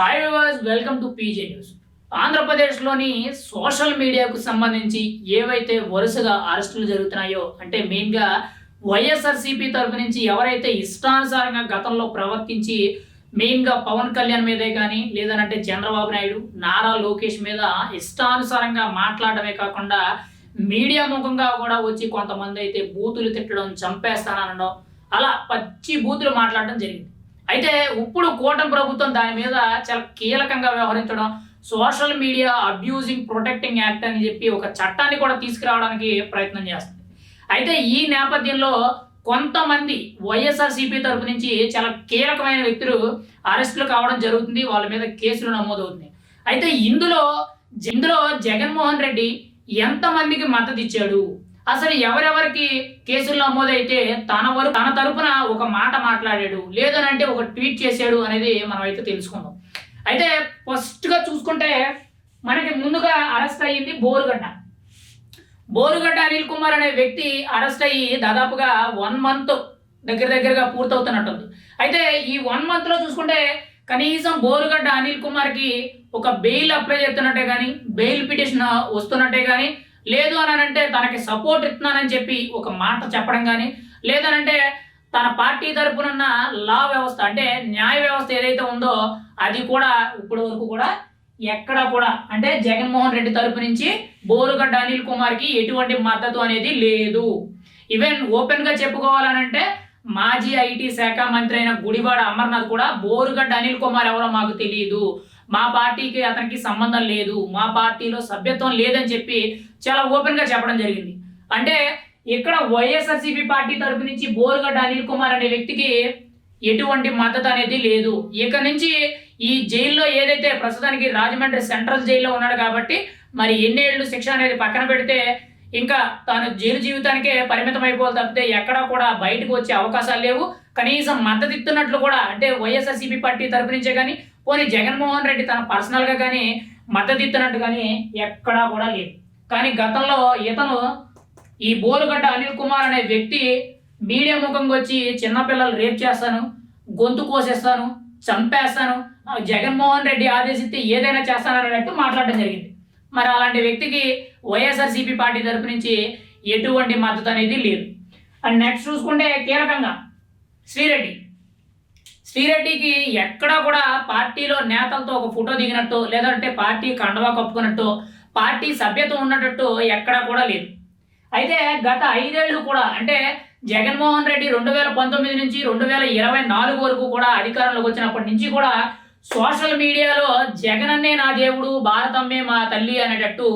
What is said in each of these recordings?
Hi viewers welcome to PJ news ఆంధ్రప్రదేశ్లోని social మీడియాకు సంబంధించి ఏవైతే వరుసగా అరెస్టులు జరుగుతున్నాయో అంటే మెయిన్గా వైఎస్ఆర్సీపీ తరపు నుంచి ఎవరైతే ఇష్టానుసారంగా గతంలో ప్రవర్తించి మెయిన్గా పవన్ కళ్యాణ్ మీదే కానీ లేదనంటే చంద్రబాబు నాయుడు నారా లోకేష్ మీద ఇష్టానుసారంగా మాట్లాడమే కాకుండా మీడియా ముఖంగా కూడా వచ్చి కొంతమంది అయితే బూతులు తిట్టడం చంపేస్తాననడం అలా పచ్చి బూతులు మాట్లాడడం జరిగింది. అయితే ఇప్పుడు కూటమి ప్రభుత్వం దాని మీద చాలా కీలకంగా వ్యవహరించడం social media abusing protecting act అని చెప్పి ఒక చట్టాన్ని కూడా తీసుకురావడానికి ప్రయత్నం చేస్తుంది. అయితే ఈ నేపథ్యంలో కొంతమంది వైఎస్ఆర్సీపీ తరపు నుంచి చాలా కీలకమైన వ్యక్తులు అరెస్టులు కావడం జరుగుతుంది వాళ్ళ మీద కేసులు నమోదవుతున్నాయి. అయితే ఇందులో ఇందులో జగన్మోహన్ రెడ్డి ఎంతమందికి మద్దతు ఇచ్చాడు? అసలు ఎవరెవరికి కేసులు నమోదైతే తన వరకు తన తరపున ఒక మాట మాట్లాడాడు లేదనంటే ఒక ట్వీట్ చేశాడు అనేది మనం అయితే తెలుసుకుందాం. అయితే ఫస్ట్గా చూసుకుంటే మనకి ముందుగా అరెస్ట్ అయ్యింది బోరుగడ్డ. బోరుగడ్డ అనిల్ కుమార్ అనే వ్యక్తి అరెస్ట్ అయ్యి దాదాపుగా వన్ మంత్ దగ్గర దగ్గరగా పూర్తవుతున్నట్టుంది. అయితే ఈ వన్ మంత్లో చూసుకుంటే కనీసం బోరుగడ్డ అనిల్ కుమార్కి ఒక బెయిల్ అప్లై చేస్తున్నట్టే కానీ బెయిల్ పిటిషన్ వస్తున్నట్టే కానీ లేదు అని అంటే తనకి సపోర్ట్ ఇస్తున్నానని చెప్పి ఒక మాట చెప్పడం కానీ లేదనంటే తన పార్టీ తరపునున్న లా వ్యవస్థ అంటే న్యాయ వ్యవస్థ ఏదైతే ఉందో అది కూడా ఇప్పటి వరకు కూడా ఎక్కడ కూడా అంటే జగన్మోహన్ రెడ్డి తరపు నుంచి బోరుగడ్డ అనిల్ కుమార్కి ఎటువంటి మద్దతు అనేది లేదు. ఈవెన్ ఓపెన్గా చెప్పుకోవాలనంటే మాజీ ఐటీ శాఖ మంత్రి అయిన గుడివాడ అమర్నాథ్ కూడా బోరుగడ్డ అనిల్ కుమార్ ఎవరో మాకు తెలియదు మా పార్టీకి అతనికి సంబంధం లేదు మా పార్టీలో సభ్యత్వం లేదని చెప్పి చాలా ఓపెన్గా చెప్పడం జరిగింది. అంటే ఇక్కడ వైఎస్ఆర్సీపీ పార్టీ తరపు నుంచి బోరుగడ్డ అనిల్ కుమార్ అనే వ్యక్తికి ఎటువంటి మద్దతు అనేది లేదు. ఇక నుంచి ఈ జైల్లో ఏదైతే ప్రస్తుతానికి రాజమండ్రి సెంట్రల్ జైల్లో ఉన్నాడు కాబట్టి మరి ఎన్నేళ్ళు శిక్ష అనేది పక్కన పెడితే ఇంకా తాను జైలు జీవితానికే పరిమితం అయిపోవాలి తప్పితే ఎక్కడా కూడా బయటకు వచ్చే అవకాశాలు లేవు. కనీసం మద్దతు ఇస్తున్నట్లు కూడా అంటే వైఎస్ఆర్సీపీ పార్టీ తరపు నుంచే కానీ పోనీ జగన్మోహన్ రెడ్డి తన పర్సనల్గా కానీ మద్దతు ఇస్తున్నట్టు కానీ ఎక్కడా కూడా లేదు. కానీ గతంలో ఇతను ఈ బోరుగడ్డ అనిల్ కుమార్ అనే వ్యక్తి మీడియా ముఖంగా వచ్చి చిన్నపిల్లలు రేప్ చేస్తాను గొంతు కోసేస్తాను చంపేస్తాను జగన్మోహన్ రెడ్డి ఆదేశిస్తే ఏదైనా చేస్తానన్నట్టు మాట్లాడడం జరిగింది. మరి అలాంటి వ్యక్తికి వైఎస్ఆర్సీపీ పార్టీ తరపు నుంచి ఎటువంటి మద్దతు అనేది లేదు. అండ్ నెక్స్ట్ చూసుకుంటే కీలకంగా శ్రీరెడ్డి. శ్రీరెడ్డికి ఎక్కడా కూడా పార్టీలో నేతలతో ఒక ఫోటో దిగినట్టు లేదంటే పార్టీ కండవా కప్పుకున్నట్టు పార్టీ సభ్యత్వం ఉన్నట్టు ఎక్కడా కూడా లేదు. అయితే గత ఐదేళ్ళు కూడా అంటే జగన్మోహన్ రెడ్డి రెండు వేల పంతొమ్మిది నుంచి రెండు వేల ఇరవై నాలుగు వరకు కూడా అధికారంలోకి వచ్చినప్పటి నుంచి కూడా సోషల్ మీడియాలో జగనన్నే నా దేవుడు భారతమ్మే మా తల్లి అనేటట్టు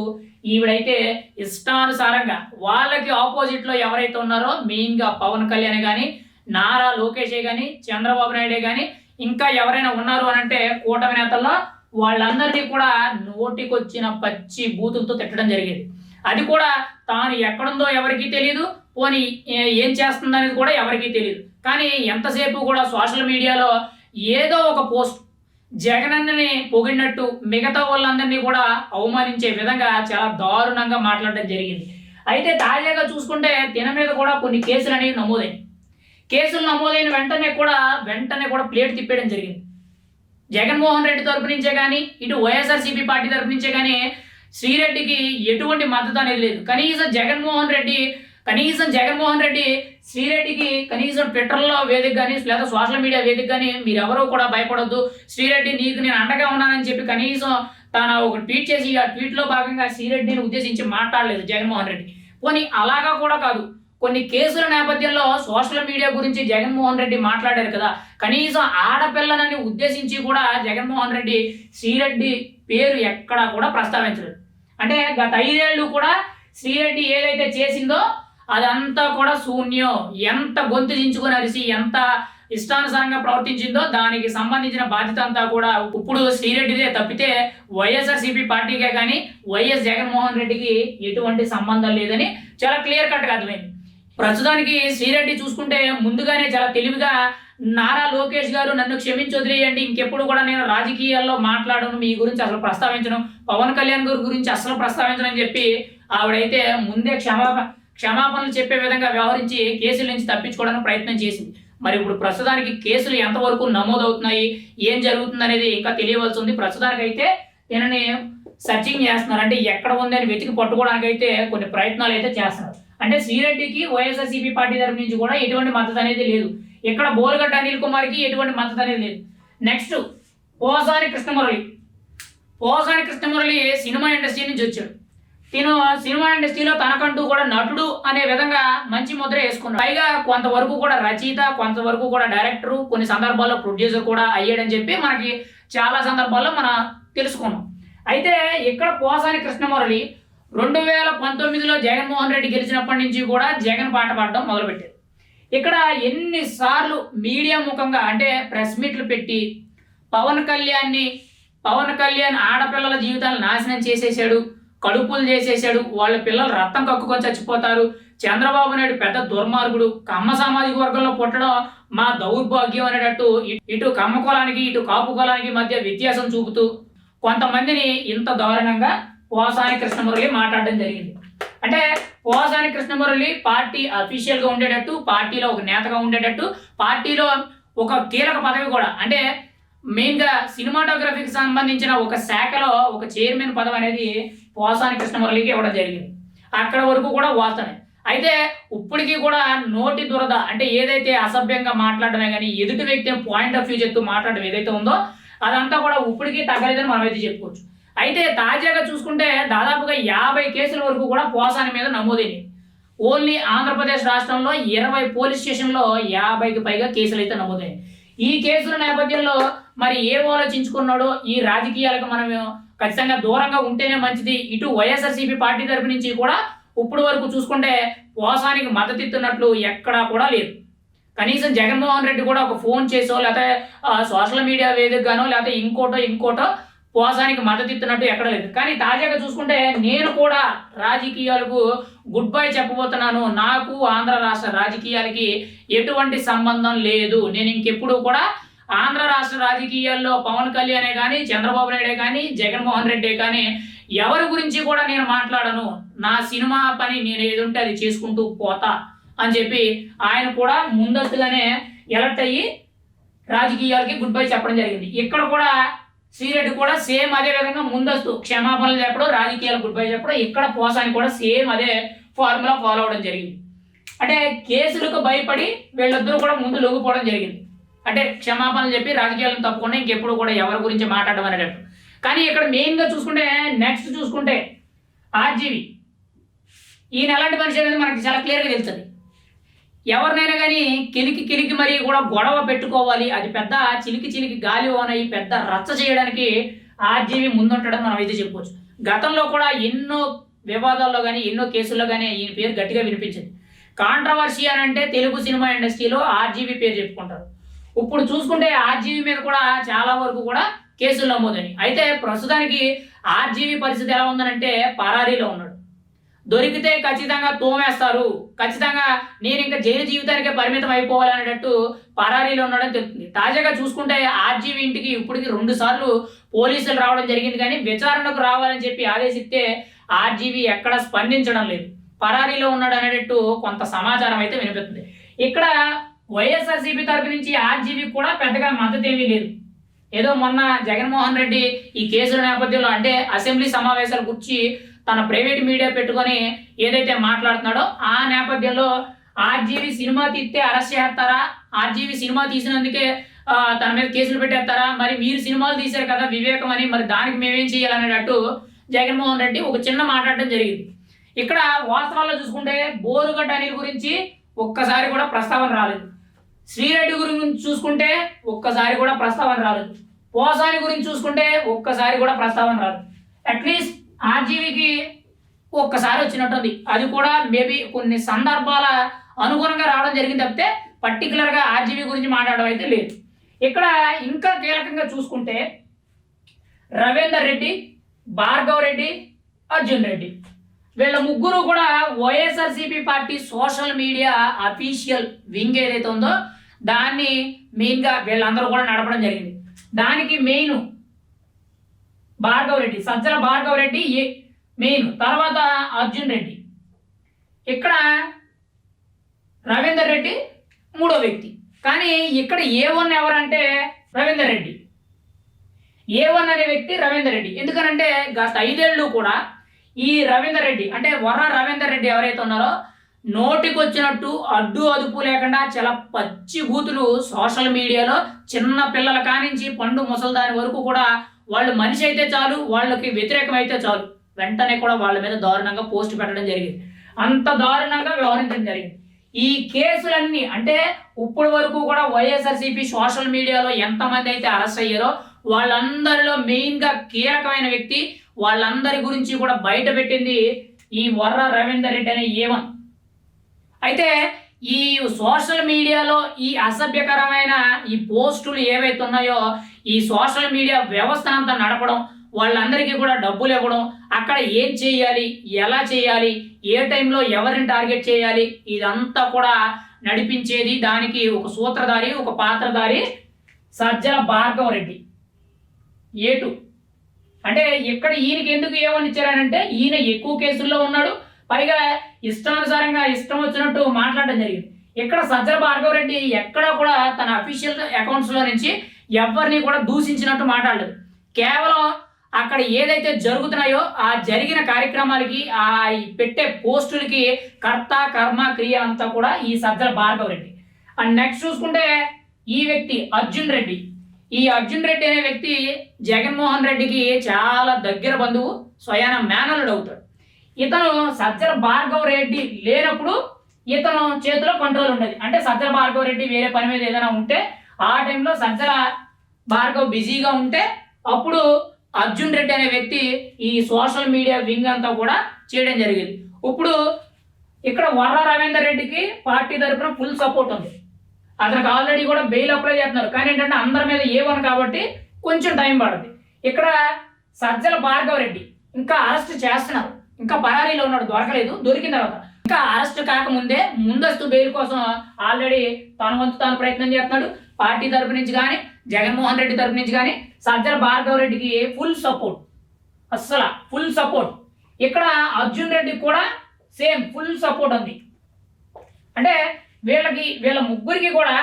ఈవిడైతే ఇష్టానుసారంగా వాళ్ళకి ఆపోజిట్లో ఎవరైతే ఉన్నారో మెయిన్గా పవన్ కళ్యాణ్ కానీ నారా లోకేషే కానీ చంద్రబాబు నాయుడే కానీ ఇంకా ఎవరైనా ఉన్నారు అని అంటే కూటమి నేతల్లో వాళ్ళందరినీ కూడా నోటికొచ్చిన పచ్చి బూతులతో తిట్టడం జరిగేది. అది కూడా తాను ఎక్కడుందో ఎవరికీ తెలియదు పోనీ ఏం చేస్తుందనేది కూడా ఎవరికీ తెలియదు కానీ ఎంతసేపు కూడా సోషల్ మీడియాలో ఏదో ఒక పోస్ట్ జగనన్నని పొగిడినట్టు మిగతా వాళ్ళందరినీ కూడా అవమానించే విధంగా చాలా దారుణంగా మాట్లాడడం జరిగింది. అయితే తాజాగా చూసుకుంటే తిన మీద కూడా కొన్ని కేసులు అనేవి నమోదైనవి కేసులు నమోదైన వెంటనే కూడా వెంటనే కూడా ప్లేట్ తిప్పేయడం జరిగింది. జగన్మోహన్ రెడ్డి తరపు నుంచే కానీ ఇటు వైఎస్ఆర్సీపీ పార్టీ తరపు నుంచే కానీ శ్రీరెడ్డికి ఎటువంటి మద్దతు అనేది లేదు. కనీసం జగన్మోహన్ రెడ్డి కనీసం జగన్మోహన్ రెడ్డి శ్రీరెడ్డికి కనీసం ట్విట్టర్లో వేదిక కానీ లేదా సోషల్ మీడియా వేదిక కానీ మీరెవరూ కూడా భయపడొద్దు. శ్రీరెడ్డి నీకు నేను అండగా ఉన్నానని చెప్పి కనీసం తాను ఒక ట్వీట్ చేసి ఆ ట్వీట్లో భాగంగా శ్రీరెడ్డిని ఉద్దేశించి మాట్లాడలేదు జగన్మోహన్ రెడ్డి. పోనీ అలాగా కూడా కాదు. కొన్ని కేసుల నేపథ్యంలో సోషల్ మీడియా గురించి జగన్మోహన్ రెడ్డి మాట్లాడారు కదా. కనీసం ఆడపిల్లలని ఉద్దేశించి కూడా జగన్మోహన్ రెడ్డి శ్రీరెడ్డి పేరు ఎక్కడా కూడా ప్రస్తావించలేదు. అంటే గత ఐదేళ్ళు కూడా శ్రీరెడ్డి ఏదైతే చేసిందో అదంతా కూడా శూన్యం. ఎంత గొంతు దించుకుని అరిసి ఎంత ఇష్టానుసారంగా ప్రవర్తించిందో దానికి సంబంధించిన బాధ్యత అంతా కూడా ఇప్పుడు శ్రీరెడ్డిదే తప్పితే వైఎస్ఆర్సీపీ పార్టీకే కానీ వైఎస్ జగన్మోహన్ రెడ్డికి ఎటువంటి సంబంధం లేదని చాలా క్లియర్ కట్గా అర్థమైంది. ప్రస్తుతానికి శ్రీరెడ్డి చూసుకుంటే ముందుగానే చాలా తెలివిగా నారా లోకేష్ గారు నన్ను క్షమించొదిలేయండి ఇంకెప్పుడు కూడా నేను రాజకీయాల్లో మాట్లాడను. మీ గురించి అసలు ప్రస్తావించను. పవన్ కళ్యాణ్ గారి గురించి అసలు ప్రస్తావించను అని చెప్పి ఆవిడైతే ముందే క్షమాపణ క్షమాపణలు చెప్పే విధంగా వ్యవహరించి కేసుల నుంచి తప్పించుకోవడానికి ప్రయత్నం చేసింది. మరి ఇప్పుడు ప్రస్తుతానికి కేసులు ఎంతవరకు నమోదవుతున్నాయి? ఏం జరుగుతుంది అనేది ఇంకా తెలియవలసి ఉంది. ప్రస్తుతానికి అయితే దీనిని సర్చింగ్ చేస్తున్నారు. అంటే ఎక్కడ ఉంది అని వెతికి పట్టుకోవడానికి అయితే కొన్ని ప్రయత్నాలు అయితే చేస్తున్నారు. అంటే శ్రీరెడ్డికి వైఎస్ఆర్సీపీ పార్టీ తరపు నుంచి కూడా ఎటువంటి మద్దతు అనేది లేదు. ఇక్కడ బోరుగడ్డ అనిల్ కుమార్కి ఎటువంటి మద్దతు అనేది లేదు. Next Posani Krishnamurali. Posani Krishnamurali cinema industry నుంచి వచ్చాడు. తిను సినిమా ఇండస్ట్రీలో తనకంటూ కూడా నటుడు అనే విధంగా మంచి ముద్ర వేసుకున్నాడు. పైగా కొంతవరకు కూడా రచయిత కొంతవరకు కూడా డైరెక్టర్ కొన్ని సందర్భాల్లో ప్రొడ్యూసర్ కూడా అయ్యాడని చెప్పి మనకి చాలా సందర్భాల్లో మనం తెలుసుకున్నాం. అయితే ఇక్కడ పోసాని కృష్ణమురళి రెండు వేల పంతొమ్మిదిలో జగన్మోహన్ రెడ్డి గెలిచినప్పటి నుంచి కూడా జగన్ పాట పాడడం మొదలుపెట్టారు. ఇక్కడ ఎన్నిసార్లు మీడియా ముఖంగా అంటే ప్రెస్ మీట్లు పెట్టి పవన్ కళ్యాణ్ని పవన్ కళ్యాణ్ ఆడపిల్లల జీవితాలు నాశనం చేసేసాడు కడుపులు చేసేసాడు వాళ్ళ పిల్లలు రక్తం కక్కుకొని చచ్చిపోతారు చంద్రబాబు నాయుడు పెద్ద దుర్మార్గుడు కమ్మ సామాజిక వర్గంలో పుట్టడం మా దౌర్భాగ్యం అనేటట్టు ఇటు కమ్మ కులానికి ఇటు కాపు కులానికి మధ్య వ్యత్యాసం చూపుతూ కొంతమందిని ఇంత దారుణంగా పోసాని కృష్ణమురళి మాట్లాడడం జరిగింది. అంటే పోసాని కృష్ణమురళి పార్టీ అఫీషియల్గా ఉండేటట్టు పార్టీలో ఒక నేతగా ఉండేటట్టు పార్టీలో ఒక కీలక పదవి కూడా. అంటే మెయిన్గా సినిమాటోగ్రఫీకి సంబంధించిన ఒక శాఖలో ఒక చైర్మన్ పదవి అనేది పోసాని కృష్ణమురళికి ఇవ్వడం జరిగింది. అక్కడ వరకు కూడా వాస్తవమే. అయితే ఇప్పటికీ కూడా నోటి దురద అంటే ఏదైతే అసభ్యంగా మాట్లాడమే కానీ ఎదుటి వ్యక్తి పాయింట్ ఆఫ్ వ్యూ చెప్తూ మాట్లాడడం ఏదైతే ఉందో అదంతా కూడా ఇప్పటికీ తగ్గలేదని మనం అయితే చెప్పుకోవచ్చు. అయితే తాజాగా చూసుకుంటే దాదాపుగా యాభై కేసుల వరకు కూడా పోసాని మీద నమోదైనవి ఓన్లీ ఆంధ్రప్రదేశ్ రాష్ట్రంలో ఇరవై పోలీస్ స్టేషన్లో యాభైకి పైగా కేసులు అయితే నమోదాయి ఈ కేసుల నేపథ్యంలో మరి ఏం ఆలోచించుకున్నాడో ఈ రాజకీయాలకు మనం ఖచ్చితంగా దూరంగా ఉంటేనే మంచిది. ఇటు వైఎస్ఆర్సీపీ పార్టీ తరపు నుంచి కూడా ఇప్పుడు వరకు చూసుకుంటే పోసానికి మద్దతిత్తున్నట్లు ఎక్కడా కూడా లేదు కనీసం జగన్మోహన్ రెడ్డి కూడా ఒక ఫోన్ చేసో లేకపోతే సోషల్ మీడియా వేదికగానో లేకపోతే ఇంకోటో ఇంకోటో పోసానికి మద్దతు ఇస్తున్నట్టు ఎక్కడ లేదు. కానీ తాజాగా చూసుకుంటే నేను కూడా రాజకీయాలకు గుడ్ బై చెప్పబోతున్నాను. నాకు ఆంధ్ర రాష్ట్ర రాజకీయాలకి ఎటువంటి సంబంధం లేదు. నేను ఇంకెప్పుడు కూడా ఆంధ్ర రాష్ట్ర రాజకీయాల్లో పవన్ కళ్యాణే కానీ చంద్రబాబు నాయుడే కానీ జగన్మోహన్ రెడ్డే కానీ ఎవరి గురించి కూడా నేను మాట్లాడను. నా సినిమా పని నేను ఏదుంటే అది చేసుకుంటూ పోతా అని చెప్పి ఆయన కూడా ముందస్తుగానే ఎలర్ట్ అయ్యి రాజకీయాలకి గుడ్ బై చెప్పడం జరిగింది. ఇక్కడ కూడా శ్రీరెడ్డి కూడా సేమ్ అదే విధంగా ముందస్తు క్షమాపణలు చెప్పడం రాజకీయాలు గుడ్ బై చెప్పడం ఇక్కడ పోసాని కూడా సేమ్ అదే ఫార్ములా ఫాలో అవడం జరిగింది. అంటే కేసులకు భయపడి వీళ్ళిద్దరూ కూడా ముందు లొంగిపోవడం జరిగింది. అంటే క్షమాపణలు చెప్పి రాజకీయాలను తప్పకుండా ఇంకెప్పుడు కూడా ఎవరి గురించి మాట్లాడడం అనేటట్టు. కానీ ఇక్కడ మెయిన్గా చూసుకుంటే నెక్స్ట్ చూసుకుంటే ఆర్జీవి. ఈయన ఎలాంటి మనిషి అనేది మనకి చాలా క్లియర్గా తెలుస్తుంది. ఎవరినైనా కానీ కిలికి కిలికి మరీ కూడా గొడవ పెట్టుకోవాలి. అది పెద్ద చిలికి చిలికి గాలి ఓనయి పెద్ద రచ్చ చేయడానికి ఆర్జీవి ముందుంటాడని మనం అయితే చెప్పుకోవచ్చు గతంలో కూడా ఎన్నో వివాదాల్లో కానీ ఎన్నో కేసుల్లో కానీ ఈయన పేరు గట్టిగా వినిపించింది. కాంట్రవర్సీ అని అంటే తెలుగు సినిమా ఇండస్ట్రీలో ఆర్జీవి పేరు చెప్పుకుంటారు. ఇప్పుడు చూసుకుంటే ఆర్జీవి మీద కూడా చాలా వరకు కూడా కేసులు నమోదని అయితే ప్రస్తుతానికి ఆర్జీవి పరిస్థితి ఎలా ఉందనంటే పరారీలో ఉన్నాడు. దొరికితే ఖచ్చితంగా తోమేస్తారు. ఖచ్చితంగా నేను ఇంకా జైలు జీవితానికే పరిమితం అయిపోవాలనేటట్టు పరారీలో ఉన్నాడని తెలుస్తుంది తాజాగా చూసుకుంటే ఆర్జీవి ఇంటికి ఇప్పటికి రెండు సార్లు పోలీసులు రావడం జరిగింది కానీ విచారణకు రావాలని చెప్పి ఆదేశిస్తే ఆర్జీవి ఎక్కడ స్పందించడం లేదు. పరారీలో ఉన్నాడు అనేటట్టు కొంత సమాచారం అయితే వినిపిస్తుంది. ఇక్కడ వైఎస్ఆర్సీపీ తరపు నుంచి ఆర్జీవి కూడా పెద్దగా మద్దతు ఏమీ లేదు. ఏదో మొన్న జగన్మోహన్ రెడ్డి ఈ కేసుల నేపథ్యంలో అంటే అసెంబ్లీ సమావేశాల గురించి తన ప్రైవేట్ మీడియా పెట్టుకొని ఏదైతే మాట్లాడుతున్నాడో ఆ నేపథ్యంలో ఆర్జీవి సినిమా తీస్తే అరెస్ట్ చేస్తారా? ఆర్జీవి సినిమా తీసినందుకే తన మీద కేసులు పెట్టేస్తారా? మరి మీరు సినిమాలు తీశారు కదా వివేకం అని మరి దానికి మేమేం చేయాలనేటట్టు జగన్మోహన్ రెడ్డి ఒక చిన్న మాట్లాడటం జరిగింది. ఇక్కడ వాస్తవాల్లో చూసుకుంటే బోరుగడ్డ అనిల్ గురించి ఒక్కసారి కూడా ప్రస్తావన రాలేదు. శ్రీరెడ్డి గురించి చూసుకుంటే ఒక్కసారి కూడా ప్రస్తావన రాలేదు. పోసాని గురించి చూసుకుంటే ఒక్కసారి కూడా ప్రస్తావన రాదు అట్లీస్ట్ ఆర్జీవికి ఒక్కసారి వచ్చినట్టుంది. అది కూడా మేబీ కొన్ని సందర్భాల అనుగుణంగా రావడం జరిగింది తప్పితే పర్టికులర్గా ఆర్జీవి గురించి మాట్లాడడం అయితే లేదు. ఇక్కడ ఇంకా కీలకంగా చూసుకుంటే రవీందర్ రెడ్డి భార్గవ్ రెడ్డి అర్జున్ రెడ్డి. వీళ్ళ ముగ్గురు కూడా YSRCP party social media official wing ఏదైతే ఉందో దాన్ని మెయిన్గా వీళ్ళందరూ కూడా నడపడం జరిగింది. దానికి main Bhargav Reddy Sajjala Bhargav Reddy A main. తర్వాత అర్జున్ రెడ్డి. ఇక్కడ రవీందర్ రెడ్డి మూడో వ్యక్తి. కానీ ఇక్కడ ఏ వన్ ఎవరంటే రవీందర్ రెడ్డి. ఏ వన్ అనే వ్యక్తి రవీందర్ రెడ్డి. ఎందుకనంటే గత ఐదేళ్ళు కూడా ఈ రవీందర్ రెడ్డి అంటే వర రవీందర్ రెడ్డి ఎవరైతే ఉన్నారో నోటికొచ్చినట్టు అడ్డు అదుపు లేకుండా చాలా పచ్చి బూతులు సోషల్ మీడియాలో చిన్న పిల్లల కానించి పండు ముసల్దాని వరకు కూడా వాళ్ళు మనిషి అయితే చాలు వాళ్ళకి వ్యతిరేకం అయితే చాలు. వెంటనే కూడా వాళ్ళ మీద దారుణంగా పోస్ట్ పెట్టడం జరిగింది. అంత దారుణంగా వ్యవహరించడం జరిగింది. ఈ కేసులన్నీ అంటే ఇప్పటి వరకు కూడా వైఎస్ఆర్సీపీ సోషల్ మీడియాలో ఎంతమంది అయితే అరెస్ట్ అయ్యారో వాళ్ళందరిలో మెయిన్గా కీలకమైన వ్యక్తి వాళ్ళందరి గురించి కూడా బయట పెట్టింది ఈ వర్ర రవీందర్ రెడ్డి అనే ఏవన్ అయితే ఈ సోషల్ మీడియాలో ఈ అసభ్యకరమైన ఈ పోస్టులు ఏవైతే ఉన్నాయో ఈ సోషల్ మీడియా వ్యవస్థ అంతా నడపడం వాళ్ళందరికీ కూడా డబ్బులు ఇవ్వడం అక్కడ ఏం చేయాలి ఎలా చేయాలి ఏ టైంలో ఎవరిని టార్గెట్ చేయాలి ఇదంతా కూడా నడిపించేది దానికి ఒక సూత్రధారి ఒక పాత్రధారి సజ్జల భార్గవ రెడ్డి. ఏటు? అంటే ఇక్కడ ఈయనకి ఎందుకు ఏమని ఇచ్చారనంటే ఈయన ఎక్కువ కేసుల్లో ఉన్నాడు పైగా ఇష్టానుసారంగా ఇష్టం వచ్చినట్టు మాట్లాడడం జరిగింది. ఇక్కడ సజ్జల భార్గవ రెడ్డి ఎక్కడా కూడా తన అఫీషియల్ అకౌంట్స్లో నుంచి ఎవరిని కూడా దూషించినట్టు మాట్లాడలేదు. కేవలం అక్కడ ఏదైతే జరుగుతున్నాయో ఆ జరిగిన కార్యక్రమాలకి ఆ పెట్టే పోస్టులకి కర్త కర్మ క్రియ అంతా కూడా ఈ సజ్జల భార్గవ రెడ్డి. అండ్ నెక్స్ట్ చూసుకుంటే ఈ వ్యక్తి అర్జున్ రెడ్డి. ఈ అర్జున్ రెడ్డి అనే వ్యక్తి జగన్మోహన్ రెడ్డికి చాలా దగ్గర బంధువు స్వయాన మేనలుడు అవుతాడు. ఇతను సజ్జల భార్గవ రెడ్డి లేనప్పుడు ఇతను చేతిలో కంట్రోల్ ఉండేది. అంటే సజ్జల భార్గవ రెడ్డి వేరే పని మీద ఏదైనా ఉంటే ఆ టైంలో సజ్జల భార్గవ్ బిజీగా ఉంటే అప్పుడు అర్జున్ రెడ్డి అనే వ్యక్తి ఈ సోషల్ మీడియా వింగ్ అంతా కూడా చేయడం జరిగింది. ఇప్పుడు ఇక్కడ వర్ర రవీందర్ రెడ్డికి పార్టీ తరఫున ఫుల్ సపోర్ట్ ఉంది. అతనికి ఆల్రెడీ కూడా బెయిల్ అప్లై చేస్తున్నారు. కానీ ఏంటంటే అందరి మీద ఏ కాబట్టి కొంచెం టైం పడుతుంది ఇక్కడ సజ్జల భార్గవ రెడ్డి ఇంకా అరెస్ట్ చేస్తున్నారు. ఇంకా పరారీలో ఉన్నాడు దొరకలేదు దొరికిన తర్వాత. ఇంకా అరెస్ట్ కాకముందే ముందస్తు బెయిల్ కోసం ఆల్రెడీ తన వంతు తాను ప్రయత్నం చేస్తున్నాడు. పార్టీ తరపు నుంచి కానీ జగన్మోహన్ రెడ్డి తరపు నుంచి కానీ సజ్జల భార్గవ రెడ్డికి ఫుల్ సపోర్ట్? అస్సలు ఫుల్ సపోర్ట్. ఇక్కడ అర్జున్ రెడ్డికి కూడా సేమ్ ఫుల్ సపోర్ట్ ఉంది అంటే వీళ్ళకి వీళ్ళ ముగ్గురికి కూడా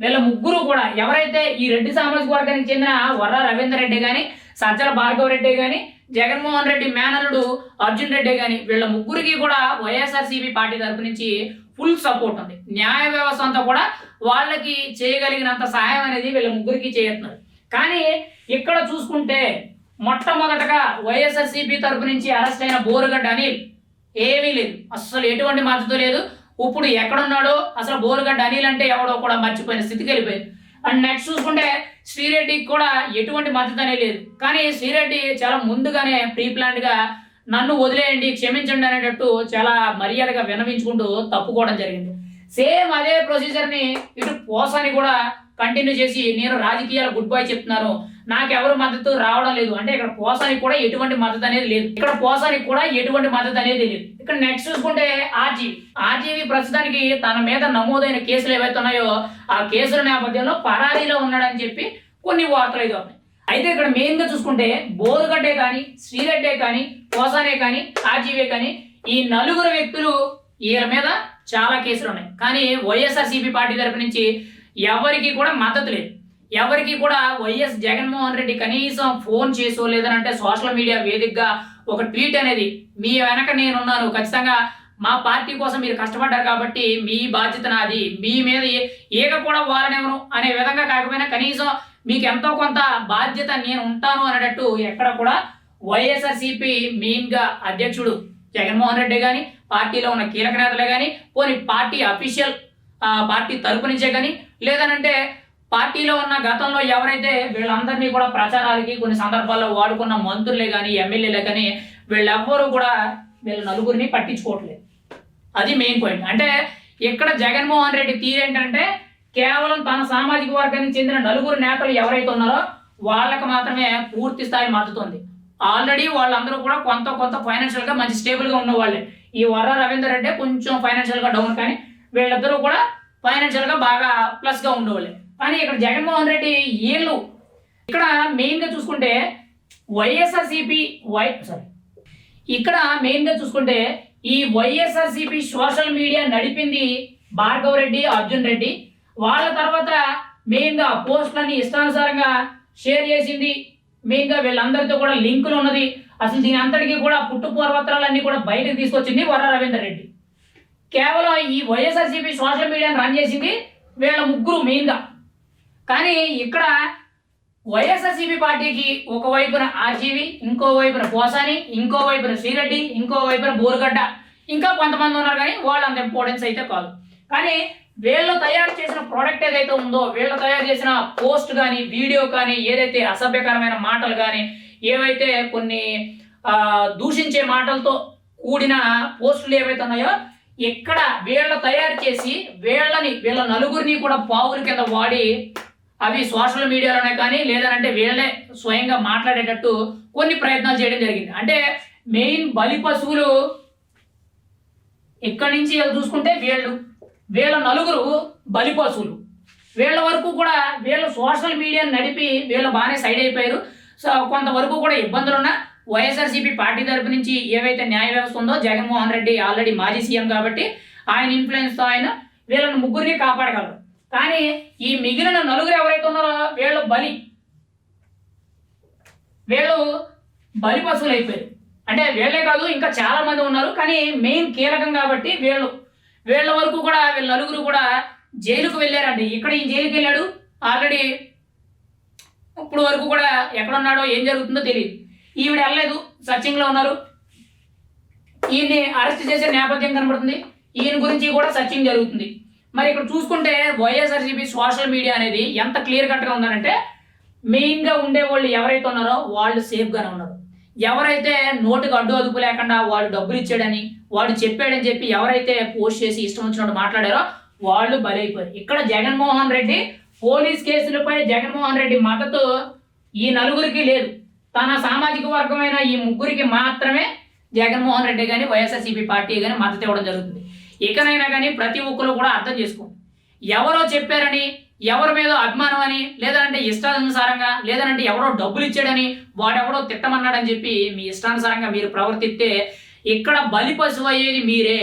వీళ్ళ ముగ్గురు కూడా ఎవరైతే ఈ రెడ్డి సామాజిక వర్గానికి చెందిన వర్ర రవీందర్ రెడ్డి కానీ సజ్జల భార్గవ రెడ్డి కానీ జగన్మోహన్ రెడ్డి మేనరుడు అర్జున్ రెడ్డి కానీ వీళ్ళ ముగ్గురికి కూడా వైఎస్ఆర్సీపీ పార్టీ తరపు నుంచి ఫుల్ సపోర్ట్ ఉంది. న్యాయ వ్యవస్థ అంతా కూడా వాళ్ళకి చేయగలిగినంత సహాయం అనేది వీళ్ళ ముగ్గురికి చేస్తున్నారు. కానీ ఇక్కడ చూసుకుంటే మొట్టమొదటగా వైఎస్ఆర్సీపీ తరపు నుంచి అరెస్ట్ అయిన బోరుగడ్డ అనిల్ ఏమీ లేదు. అస్సలు ఎటువంటి మద్దతు లేదు. ఇప్పుడు ఎక్కడున్నాడో అసలు బోరుగడ్డ అనిల్ అంటే ఎవడో కూడా మర్చిపోయిన స్థితికి వెళ్ళిపోయింది అండ్ నెక్స్ట్ చూసుకుంటే శ్రీరెడ్డికి కూడా ఎటువంటి మద్దతు అనేది లేదు. కానీ శ్రీరెడ్డి చాలా ముందుగానే ప్రీ గా నన్ను వదిలేయండి క్షమించండి అనేటట్టు చాలా మర్యాదగా వినవించుకుంటూ తప్పుకోవడం జరిగింది. సేమ్ అదే ప్రొసీజర్ని ఇటు పోసాని కూడా కంటిన్యూ చేసి నేను రాజకీయాలు గుడ్ బై చెప్తున్నాను నాకెవరు మద్దతు రావడం లేదు. అంటే ఇక్కడ పోసానికి కూడా ఎటువంటి మద్దతు అనేది లేదు. ఇక్కడ పోసానికి కూడా ఎటువంటి మద్దతు అనేది లేదు. ఇక్కడ నెక్స్ట్ చూసుకుంటే ఆర్జీవి ఆర్జీవి ప్రస్తుతానికి తన మీద నమోదైన కేసులు ఏవైతే ఉన్నాయో ఆ కేసుల నేపథ్యంలో పరారీలో ఉన్నాడని చెప్పి కొన్ని వార్తలు అయితే ఉన్నాయి. అయితే ఇక్కడ మెయిన్గా చూసుకుంటే బోరుగడ్డే కానీ శ్రీరెడ్డే కానీ పోసానే కానీ ఆర్జీవే కానీ ఈ నలుగురు వ్యక్తులు వీళ్ళ మీద చాలా కేసులు ఉన్నాయి. కానీ వైఎస్ఆర్సీపీ పార్టీ తరపు నుంచి ఎవరికి కూడా మద్దతు లేదు. ఎవరికి కూడా వైఎస్ జగన్మోహన్ రెడ్డి కనీసం ఫోన్ చేసో లేదనంటే సోషల్ మీడియా వేదికగా ఒక ట్వీట్ అనేది మీ వెనక నేనున్నాను. ఖచ్చితంగా మా పార్టీ కోసం మీరు కష్టపడ్డారు కాబట్టి మీ బాధ్యత నాది. మీ మీద ఏక కూడా వాళ్ళనెవరు అనే విధంగా కాకపోయినా కనీసం మీకు ఎంతో కొంత బాధ్యత నేను ఉంటాను అనేటట్టు ఎక్కడ కూడా వైఎస్ఆర్సీపీ మెయిన్గా అధ్యక్షుడు జగన్మోహన్ రెడ్డి కానీ పార్టీలో ఉన్న కీలక నేతలే కానీ పోనీ పార్టీ అఫీషియల్ పార్టీ తరపు నుంచే కానీ లేదనంటే పార్టీలో ఉన్న గతంలో ఎవరైతే వీళ్ళందరినీ కూడా ప్రచారాలకి కొన్ని సందర్భాల్లో వాడుకున్న మంత్రులే కానీ ఎమ్మెల్యేలే కానీ వీళ్ళెవ్వరూ కూడా వీళ్ళ నలుగురిని పట్టించుకోవట్లేదు. అది మెయిన్ పాయింట్. అంటే ఇక్కడ జగన్మోహన్ రెడ్డి తీరేంటంటే కేవలం తన సామాజిక వర్గానికి చెందిన నలుగురు నేతలు ఎవరైతే ఉన్నారో వాళ్ళకి మాత్రమే పూర్తి స్థాయి మద్దతు ఉంది. ఆల్రెడీ వాళ్ళందరూ కూడా కొంత కొంత ఫైనాన్షియల్గా మంచి స్టేబుల్గా ఉన్న వాళ్ళే ఈ వర్ర రవీందర్ రెడ్డి కొంచెం ఫైనాన్షియల్గా డౌన్ కానీ వీళ్ళిద్దరూ కూడా ఫైనాన్షియల్గా బాగా ప్లస్గా ఉండేవాళ్ళే. కానీ ఇక్కడ జగన్మోహన్ రెడ్డి వీళ్ళు ఇక్కడ మెయిన్గా చూసుకుంటే వైఎస్ఆర్సిపి వై సారీ ఇక్కడ మెయిన్గా చూసుకుంటే ఈ వైఎస్ఆర్సిపి సోషల్ మీడియా నడిపింది భార్గవ్ రెడ్డి అర్జున్ రెడ్డి. వాళ్ళ తర్వాత మెయిన్గా పోస్ట్లన్నీ ఇష్టానుసారంగా షేర్ చేసింది మెయిన్గా వీళ్ళందరితో కూడా లింకులు ఉన్నది. అసలు దీని అంతటికీ కూడా పుట్టు పూర్వత్రాలన్నీ కూడా బయటకు తీసుకొచ్చింది వర్ర రవీందర్ రెడ్డి. కేవలం ఈ వైఎస్ఆర్సీపీ సోషల్ మీడియాని రన్ చేసింది వీళ్ళ ముగ్గురు మెయిన్గా. కానీ ఇక్కడ వైఎస్ఆర్సీపీ పార్టీకి ఒక వైపున ఆర్జీవి ఇంకో వైపున పోసాని ఇంకో వైపున శ్రీరెడ్డి ఇంకో వైపున బోరుగడ్డ. ఇంకా కొంతమంది ఉన్నారు కానీ వాళ్ళు అంత ఇంపార్టెన్స్ అయితే కాదు. కానీ వీళ్ళు తయారు చేసిన ప్రోడక్ట్ ఏదైతే ఉందో వీళ్ళు తయారు చేసిన పోస్ట్ కానీ వీడియో కానీ ఏదైతే అసభ్యకరమైన మాటలు కానీ ఏవైతే కొన్ని దూషించే మాటలతో కూడిన పోస్టులు ఏవైతే ఉన్నాయో ఇక్కడ వీళ్ళు తయారు చేసి వీళ్ళని వీళ్ళ నలుగురిని కూడా పావుల కింద వాడి అవి సోషల్ మీడియాలోనే కానీ లేదంటే వీళ్ళే స్వయంగా మాట్లాడేటట్టు కొన్ని ప్రయత్నాలు చేయడం జరిగింది. అంటే మెయిన్ బలి పశువులు ఇక్కడి నుంచి వీళ్ళు చూసుకుంటే వీళ్ళు వీళ్ళ నలుగురు బలి పశువులు వీళ్ళ వరకు కూడా వీళ్ళు సోషల్ మీడియాని నడిపి వీళ్ళు బాగానే సైడ్ అయిపోయారు. సో కొంతవరకు కూడా ఇబ్బందులున్నా వైఎస్ఆర్సీపీ పార్టీ తరపు నుంచి ఏవైతే న్యాయ వ్యవస్థ ఉందో జగన్మోహన్ రెడ్డి ఆల్రెడీ మాజీ సీఎం కాబట్టి ఆయన ఇన్ఫ్లుయెన్స్తో ఆయన వీళ్ళని ముగ్గురిని కాపాడగలరు. కానీ ఈ మిగిలిన నలుగురు ఎవరైతే ఉన్నారో వీళ్ళు బలి. వీళ్ళు బలి పశువులు అయిపోయారు అంటే వీళ్ళే కాదు ఇంకా చాలామంది ఉన్నారు. కానీ మెయిన్ కీలకం కాబట్టి వీళ్ళు వీళ్ళ వరకు కూడా వీళ్ళ నలుగురు కూడా జైలుకు వెళ్ళారండి. ఇక్కడ ఈ జైలుకి వెళ్ళాడు. ఆల్రెడీ ఇప్పుడు వరకు కూడా ఎక్కడ ఉన్నాడో ఏం జరుగుతుందో తెలియదు ఈవిడ వెళ్ళలేదు. సర్చింగ్లో ఉన్నారు. ఈయన్ని అరెస్ట్ చేసే నేపథ్యం కనబడుతుంది. ఈయన గురించి కూడా సర్చింగ్ జరుగుతుంది. మరి ఇక్కడ చూసుకుంటే వైఎస్ఆర్సీపీ సోషల్ మీడియా అనేది ఎంత క్లియర్ కట్గా ఉందనంటే మెయిన్గా ఉండే వాళ్ళు ఎవరైతే ఉన్నారో వాళ్ళు సేఫ్గానే ఉన్నారు. ఎవరైతే నోటికి అడ్డు అదుపు లేకుండా వాడు డబ్బులు ఇచ్చాడని వాడు చెప్పాడని చెప్పి ఎవరైతే పోస్ట్ చేసి ఇష్టం వచ్చినట్టు మాట్లాడారో వాళ్ళు బలైపోయారు. ఇక్కడ జగన్మోహన్ రెడ్డి పోలీస్ కేసులపై జగన్మోహన్ రెడ్డి మద్దతు ఈ నలుగురికి లేదు. తన సామాజిక వర్గమైన ఈ ముగ్గురికి మాత్రమే జగన్మోహన్ రెడ్డి కానీ వైఎస్ఆర్సీపీ పార్టీ కానీ మద్దతు ఇవ్వడం జరుగుతుంది. ఇకనైనా కానీ ప్రతి ఒక్కరు కూడా అర్థం చేసుకోండి. ఎవరో చెప్పారని ఎవరి మీద అభిమానం అని లేదంటే ఇష్టానుసారంగా లేదంటే ఎవరో డబ్బులు ఇచ్చాడని వాడెవడో తిట్టమన్నాడని చెప్పి మీ ఇష్టానుసారంగా మీరు ప్రవర్తిస్తే ఇక్కడ బలి పశువు అయ్యేది మీరే.